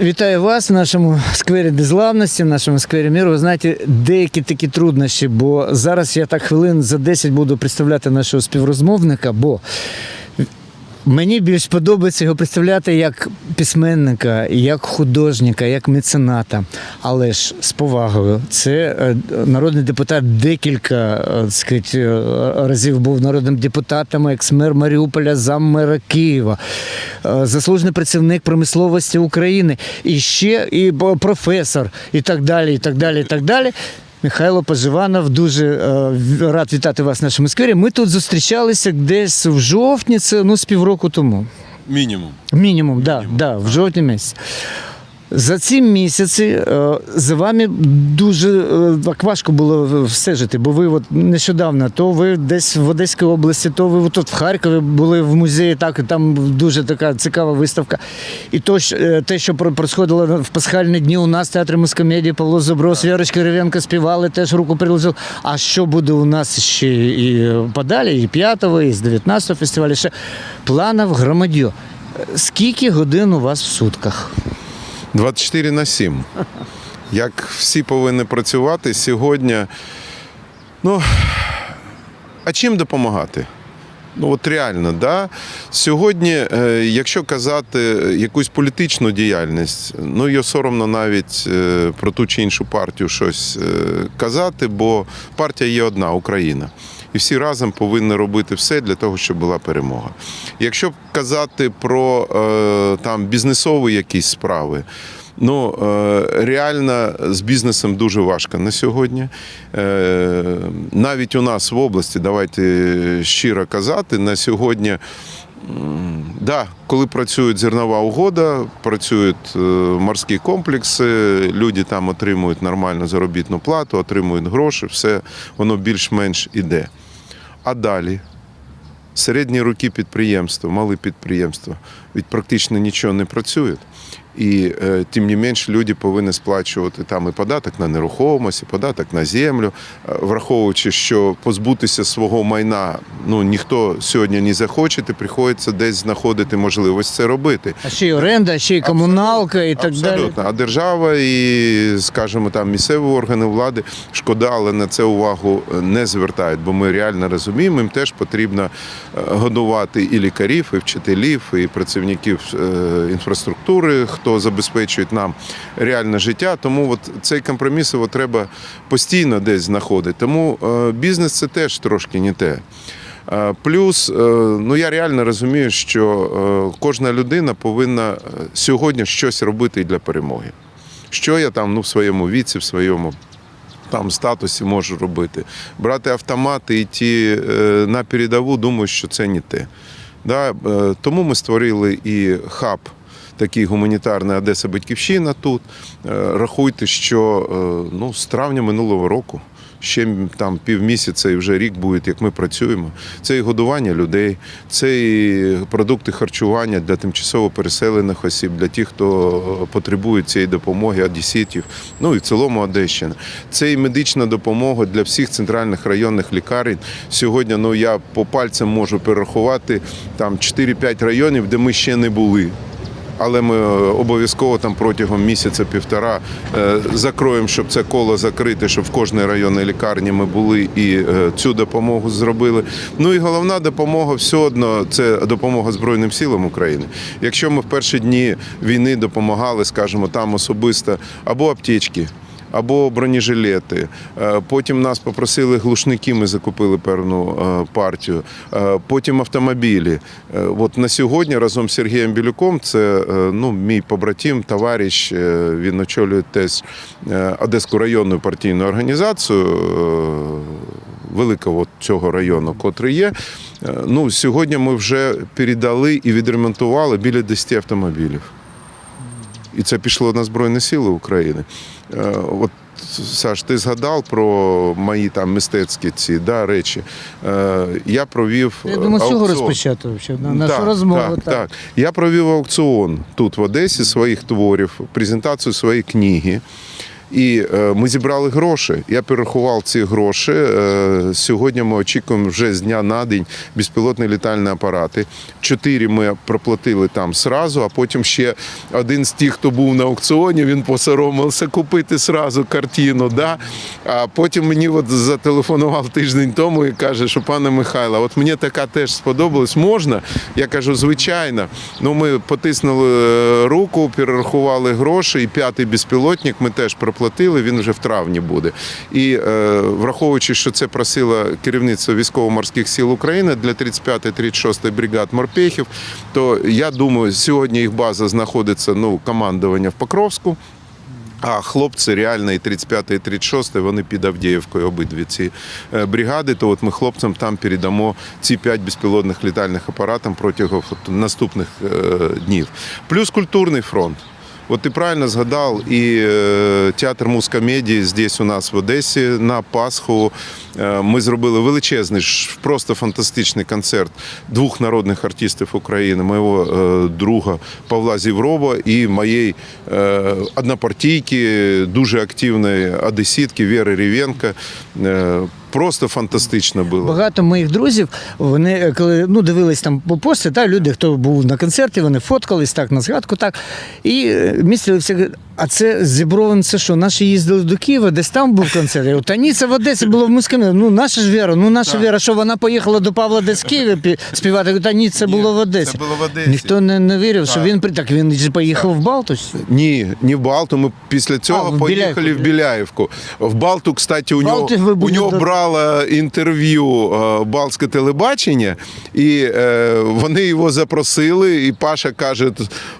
Вітаю вас в нашому сквері незламності, в нашому сквері міру. Ви знаєте, деякі такі труднощі, бо зараз я так хвилин за 10 буду представляти нашого співрозмовника, бо Мені більш подобається його представляти як письменника, як художника, як мецената, але ж з повагою. Це е, народний депутат декілька е, так сказать, е, разів був народним депутатом, екс-мер Маріуполя, заммера Києва, е, заслужений працівник промисловості України, і ще і професор, і так далі, і так далі, і так далі. Михайло Поживанов, дуже е, рад вітати вас в нашому сквері. Ми тут зустрічалися десь в жовтні, це ну, з півроку тому. Мінімум. Мінімум, да, да, в жовтні місяці. За ці місяці е, за вами дуже е, так важко було стежити, бо ви от нещодавно, то ви десь в Одеській області, то ви тут в Харкові були в музеї, так, і там дуже така цікава виставка. І то, е, те, що про- происходило в пасхальні дні у нас в театрі мускомедії, Павло Зуброс, Вірочка Киривенко співали, теж руку приложив. А що буде у нас ще і подалі, і 5-го, і з 19-го фестивалю, ще планів громадьо. Скільки годин у вас в сутках? 24 на 7. Як всі повинні працювати сьогодні. Ну, а чим допомагати? Ну от реально, да? сьогодні, е, якщо казати якусь політичну діяльність, ну її соромно навіть е, про ту чи іншу партію щось е, казати, бо партія є одна Україна. І всі разом повинні робити все для того, щоб була перемога. Якщо казати про е, там бізнесові якісь справи, Ну е, реально з бізнесом дуже важко на сьогодні. Е, Навіть у нас в області, давайте щиро казати, на сьогодні. Да, коли працює зернова угода, працюють морські комплекси, люди там отримують нормальну заробітну плату, отримують гроші, все воно більш-менш іде. А далі середні руки підприємства, мали підприємства, від практично нічого не працюють. І е, тим не менш люди повинні сплачувати там і податок на нерухомість, і податок на землю, е, враховуючи, що позбутися свого майна ну ніхто сьогодні не захоче, і приходиться десь знаходити можливість це робити. А ще й оренда, ще й комуналка і так далі. Абсолютно. А держава і, скажімо, там місцеві органи влади шкода, але на це увагу не звертають, бо ми реально розуміємо, їм теж потрібно е, годувати і лікарів, і вчителів, і працівників е, інфраструктури, хто забезпечує нам реальне життя. Тому от цей компроміс його треба постійно десь знаходити. Тому е, бізнес це теж трошки не те. Е, Плюс, е, ну я реально розумію, що кожна людина повинна сьогодні щось робити для перемоги. Що я там ну, в своєму віці, в своєму там статусі можу робити. Брати автомати і йти на передову, думаю, що це не те. Да? Тому ми створили і хаб. Такий гуманітарний Одеса Батьківщина тут. Е, Рахуйте, що е, ну, з травня минулого року ще там півмісяця і вже рік буде, як ми працюємо. Це і годування людей, це і продукти харчування для тимчасово переселених осіб, для тих, хто потребує цієї допомоги, одеситів, ну і в цілому Одещина. Це і медична допомога для всіх центральних районних лікарень. Сьогодні ну я по пальцям можу перерахувати там 4-5 районів, де ми ще не були. Але ми е, обов'язково там протягом місяця-півтора е, закроємо, щоб це коло закрити, щоб в кожній районній лікарні ми були і е, цю допомогу зробили. Ну і головна допомога все одно це допомога Збройним силам України. Якщо ми в перші дні війни допомагали, скажімо, там особисто або аптечки. Або бронежилети. Е, Потім нас попросили глушники, ми закупили певну е, партію. Е, Потім автомобілі. От на сьогодні разом з Сергієм Білюком, це ну, мій побратим, товариш, він очолює теж е, Одеську районну партійну організацію великого цього району, котрий є. Ну, сьогодні ми вже передали і відремонтували біля 10 автомобілів. І це пішло на Збройні Сили України. Е, От Саш, ти згадав про мої там мистецькі ці да, речі. Е, Я провів. Я думаю, з цього розпочати взагалі, на нашу Так, розмову. Так, так. Я провів аукціон тут в Одесі своїх творів, презентацію своєї книги. І е, ми зібрали гроші. Я перерахував ці гроші. Е, Сьогодні ми очікуємо вже з дня на день безпілотні літальні апарати. Чотири ми проплатили там сразу, а потім ще один з тих, хто був на аукціоні, він посоромився купити сразу картину. Да? А потім мені от зателефонував тиждень тому і каже, що пане Михайло, от мені така теж сподобалась. Можна? Я кажу, звичайно. Ну, ми потиснули е, руку, перерахували гроші, і п'ятий безпілотник ми теж проплатили. Він вже в травні буде. І е, враховуючи, що це просило керівництво військово-морських сил України для 35-36 бригад морпехів, то я думаю, сьогодні їх база знаходиться ну, командування в Покровську. А хлопці реально і 35 і 36 вони під Авдіївкою обидві ці е, бригади. То от ми хлопцям там передамо ці п'ять безпілотних літальних апаратів протягом наступних е, днів. Плюс культурний фронт. От ти правильно згадав, і е, театр мускомедії здесь у нас в Одесі на Пасху. Е, ми зробили величезний, просто фантастичний концерт двох народних артистів України, моєго е, друга Павла Зіврова і моєї однопартійки, дуже активної одеситки Віри Рівенко. Е, просто фантастично було. Багато моїх друзів, вони е, коли ну, дивились там по пости, та люди, хто був на концерті, вони фоткались так на згадку, так. І містили містилися, говорять, а це з Зібровим, це що? Наші їздили до Києва, десь там був концерт. Я говорю, та ні, це в Одесі було в Мускамі. Ну, наша ж Віра, ну наша Віра, що вона поїхала до Павла десь в Києві співати. Я говорю, Та ні, це було в Одесі. це було в Одесі. Ніхто не, не вірив, що він при- так він ж поїхав в Балтус. Ні, не в Балту. Ми після цього А, в поїхали Біляївку. в Біляївку. В Балту, кстати, у нього, Балти ви у були нього до- брало інтерв'ю е, Балтське телебачення, і е, вони його запросили. І Паша каже: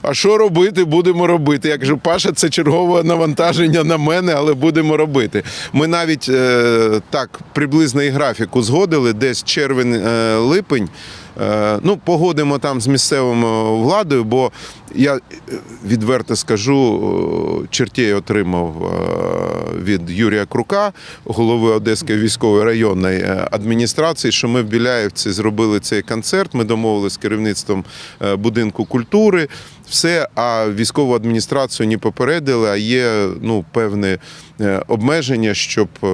А що робити? Будемо робити. Я кажу, Паша, це чергове навантаження на мене, але будемо робити. Ми навіть е, так приблизно і графіку згодили, десь червень-липень. Е, Ну, погодимо там з місцевою владою, бо я е, відверто скажу, е, чертей отримав е, від Юрія Крука, голови Одеської військової районної е, адміністрації, що ми в Біляєвці зробили цей концерт. Ми домовилися з керівництвом е, будинку культури. Все, а військову адміністрацію не попередили, а є ну, певні е, обмеження, щоб е,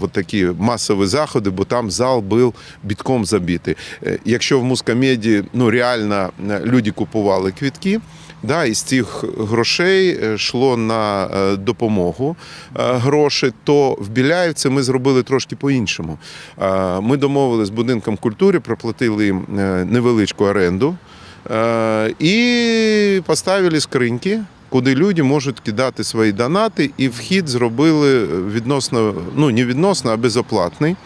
от такі масові заходи, бо там зал був бітком забитий. Е, Якщо в мускомеді ну, реально е, люди купували квітки, Да, і з цих грошей йшло на допомогу гроші, то в Біляївці ми зробили трошки по-іншому. Ми домовилися з будинком культури, проплатили їм невеличку оренду і поставили скриньки. Куди люди можуть кидати свої донати, і вхід зробили відносно, ну не відносно, а безоплатний.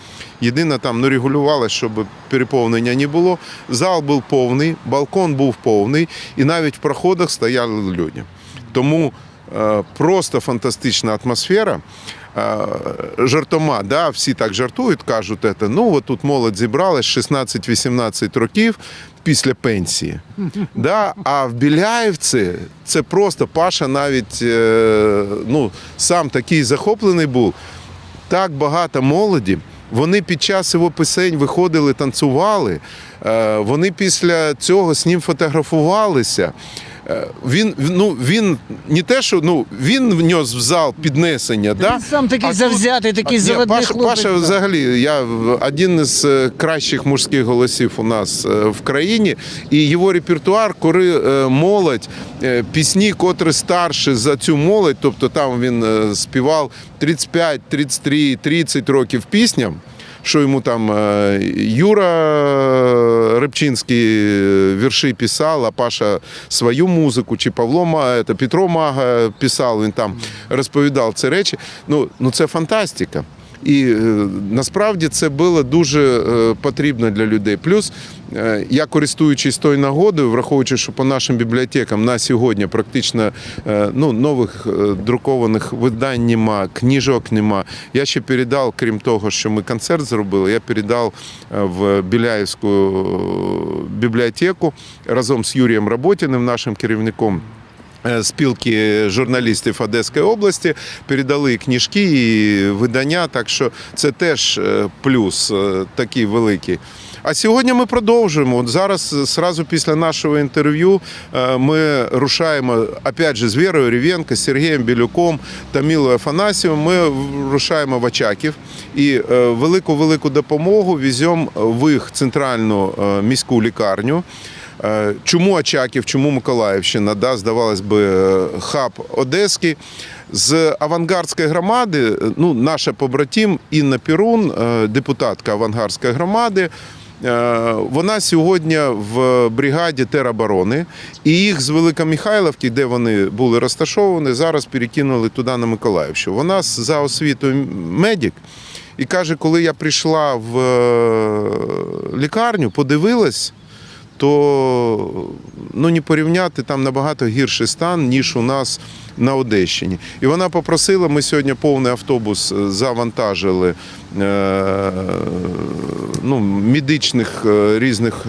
Єдине там ну, регулювали, щоб переповнення не було. Зал був повний, балкон був повний, і навіть в проходах стояли люди. Тому е, просто фантастична атмосфера. Е, жартома, да, всі так жартують, кажуть, це, ну от тут молодь зібралась 16-18 років після пенсії. Да, а в Біляївці це просто Паша навіть е, ну, сам такий захоплений був. Так багато молоді. Вони під час його пісень виходили, танцювали. Е, Вони після цього з ним фотографувалися. Е, Він, ну, він не те, що ну, він внес в зал піднесення. Да? Він сам такий А тут- завзятий, такий Ні, заводний Паша, хлопець. Паша взагалі, я один із е, кращих мужських голосів у нас е, в країні, і його репертуар, коли е, молодь, пісні, котрі старші за цю молодь, тобто там він співав 35, 33, 30 років пісням. Що йому там е, Юра Рибчинський е, вірші писав, а Паша свою музику, чи Павло Мага, Петро Мага писав, він там розповідав ці речі. Ну, ну це фантастика. І е, насправді це було дуже е, потрібно для людей. Плюс е, я користуючись тою нагодою, враховуючи, що по нашим бібліотекам на сьогодні практично ну, нових друкованих видань нема, книжок нема. Я ще передав, крім того, що ми концерт зробили, я передав в Біляївську бібліотеку разом з Юрієм Роботіним, нашим керівником. Е, Спілки журналістів Одеської області передали книжки і видання, так що це теж е, плюс е, такий великий. А сьогодні ми продовжуємо. От зараз, сразу після нашого інтерв'ю, ми рушаємо опять же з Вірою Рівенко, Сергієм Білюком та Мілою Афанасьєвим. Ми рушаємо в Очаків і велику велику допомогу візьом в їх центральну міську лікарню. Е, Чому Очаків, чому Миколаївщина? Да, здавалось би, е, хаб Одеський. З авангардської громади, е, ну, наша побратим Інна Пірун, депутатка авангардської громади. Вона сьогодні в бригаді тероборони, і їх з Великомихайлівки, де вони були розташовані, зараз перекинули туди на Миколаївщину. Вона за освітою медик. І каже, коли я прийшла в лікарню, подивилась, то ну, не порівняти там набагато гірший стан, ніж у нас на Одещині. І вона попросила, ми сьогодні повний автобус е, завантажили е, ну, медичних е, різних.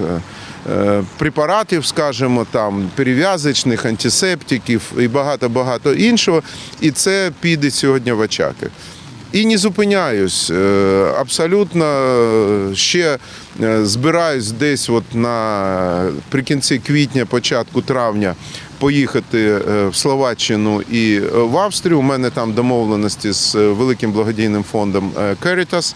Препаратів, скажімо, там перев'язочних, антисептиків і багато-багато іншого. І це піде сьогодні в Очаки. І не зупиняюсь. Е, Абсолютно е, ще е, збираюсь десь от на прикінці квітня, початку травня поїхати в Словаччину і в Австрію. У мене там домовленості з великим благодійним фондом Керітас.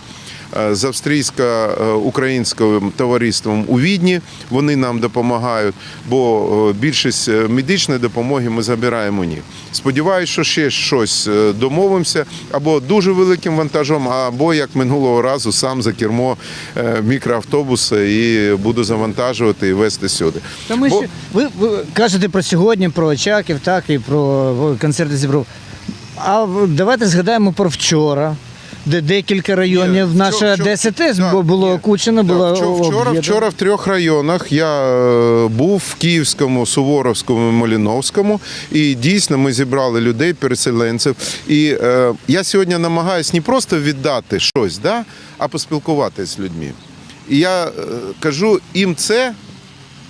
З австрійсько-українським товариством у Відні вони нам допомагають, бо е, більшість е, медичної допомоги ми забираємо у них. Сподіваюсь, що ще щось е, домовимося або дуже великим вантажом, або як минулого разу сам за кермо е, мікроавтобуса і буду завантажувати і везти сюди. Тому Бо- що ви, ви кажете про сьогодні, про Очаків, так і про концерти зібров. А давайте згадаємо про вчора, де декілька районів Ні, наша вчора- вчора- Одеса теж було ні. окучено, Так, було вчора, вчора, об'єднано. вчора в трьох районах я е, був в Київському, Суворовському, і Маліновському, і дійсно ми зібрали людей, переселенців. І е, я сьогодні намагаюся не просто віддати щось, да, а поспілкуватися з людьми. І я е, кажу, їм це.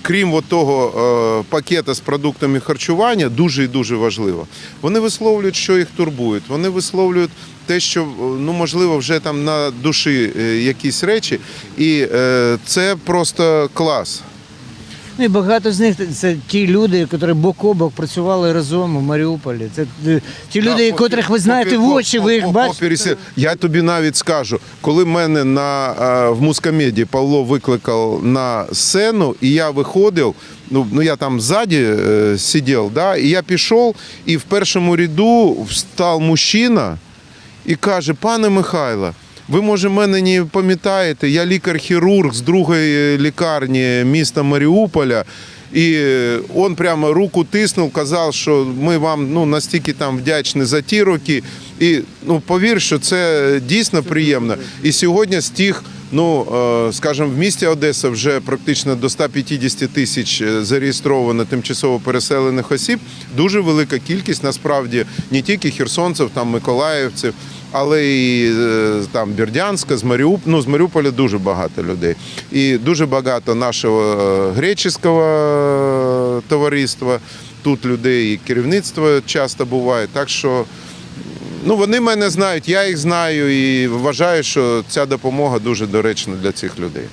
Крім от того е, пакета з продуктами харчування, дуже і дуже важливо. Вони висловлюють, що їх турбують. Вони висловлюють те, що е, ну можливо вже там на душі е, якісь речі, і це просто клас. Ну і багато з них це ті люди, які бок о бок працювали разом у Маріуполі. Це е, ті люди, Да, котрих ви знаєте в очі, ви їх бачите. Я тобі навіть скажу, коли мене на, е, в мускомеді Павло викликав на сцену, і я виходив. Ну, ну я там ззаді е, сидів, да, і я пішов, і в першому ряду встав мужчина і каже: пане Михайло, ви може мене не пам'ятаєте, я лікар-хірург з другої лікарні міста Маріуполя. І він прямо руку тиснув, казав, що ми вам ну, настільки там вдячні за ті роки. І ну, повір, що це дійсно приємно. І сьогодні з тих, ну е, скажімо, в місті Одеса вже практично до 150 тисяч е, зареєстровано тимчасово переселених осіб. Дуже велика кількість насправді не тільки херсонців, там миколаївців, але і е, там Бердянська, з Маріуп... ну, з Маріуполя дуже багато людей. І дуже багато нашого е, греческого товариства. Тут людей і керівництво часто буває. Так що ну, вони мене знають, я їх знаю і вважаю, що ця допомога дуже доречна для цих людей.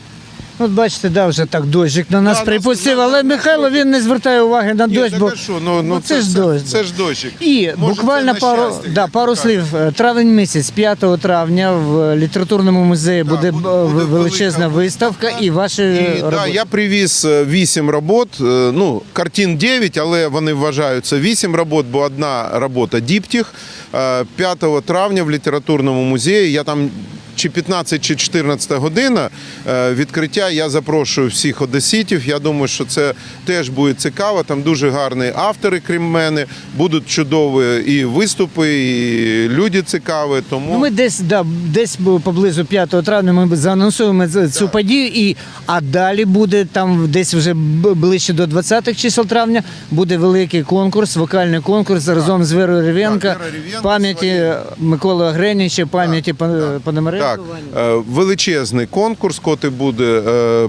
От бачите, да, вже так дощик на нас Да, припустив, на- але Михайло він не звертає уваги на дощ, так бо а що? Ну, ну, це ж дощ, Це, ж дощик. І Може, буквально це на пару, щастя, да, як пару кажуть. слів. Е, Травень місяць, 5 травня в літературному музеї буде, буде- е, буде величезна велика виставка і ваші І, роботи. да, я привіз е, вісім робот, е, ну, картин 9, але вони вважаються вісім робот, бо одна робота діптіх. Е, 5 травня в літературному музеї. Я там чи 15, чи 14 година е, відкриття. Я запрошую всіх одеситів. Я думаю, що це теж буде цікаво. Там дуже гарні автори, крім мене. Будуть чудові і виступи, і люди цікаві. Тому Ну, ми десь, да, десь поблизу 5 травня ми заанонсуємо цю подію, і, а далі буде там десь вже ближче до 20-х чисел травня буде великий конкурс, вокальний конкурс разом з Верою Ревенко пам'яті. Миколи Огреніча, пам'яті Пономаренка. Так, е, величезний конкурс, котрий буде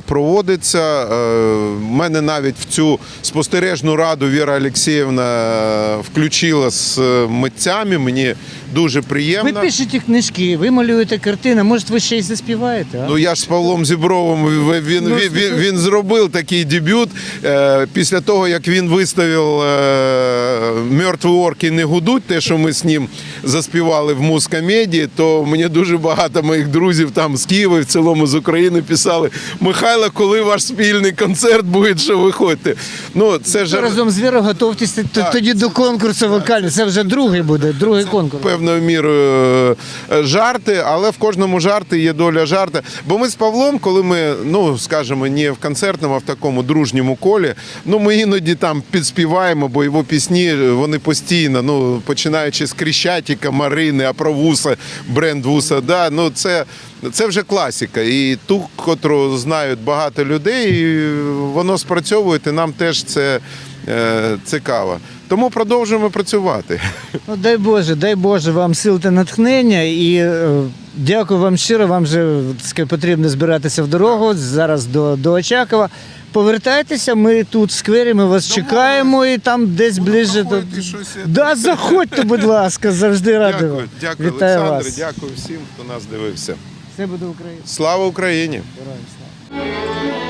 проводитися. проводиться. Е, мене навіть в цю спостережну раду Віра Олексіївна е, включила з е, митцями. Мені дуже приємно. Ви пишете книжки, ви малюєте картини, може ви ще й заспіваєте? А? Ну я ж з Павлом Зібровим він, він, Ну, він, він, він зробив такий дебют е, після того, як він виставив е, мертві орки не гудуть, те, що ми з ним заспівали в мускомедії, то мені дуже багато моїх друзів там з Києва, і в цілому з України писали: Михайло, коли ваш спільний концерт буде, що ви ходите? Ну, це ж разом з Вірою Так, тоді до конкурсу вокального. Це вже другий буде, другий конкурс. Певною мірою е, жарти, але в кожному жарти є доля жарта. Бо ми з Павлом, коли ми, ну скажімо, не в концертному, а в такому дружньому колі, ну ми іноді там підспіваємо, бо його пісні вони постійно, ну починаючи з Кріщатіка, Марини, Апровуса, бренд Вуса, да, ну це. Це вже класика, і ту, котру знають багато людей, і воно спрацьовує, і нам теж це е, цікаво. Тому продовжуємо працювати. Ну, дай Боже, дай Боже вам сил та натхнення і е, дякую вам щиро. Вам вже так потрібно збиратися в дорогу зараз до, до Очакова. Повертайтеся, ми тут в сквері, ми вас чекаємо і там десь ближче до. Да, заходьте, будь ласка, завжди радий. Дякую, вам. дякую, Вітаю Олександр. вас. Дякую всім, хто нас дивився. Все буде Україна. Слава Україні! Героям слава.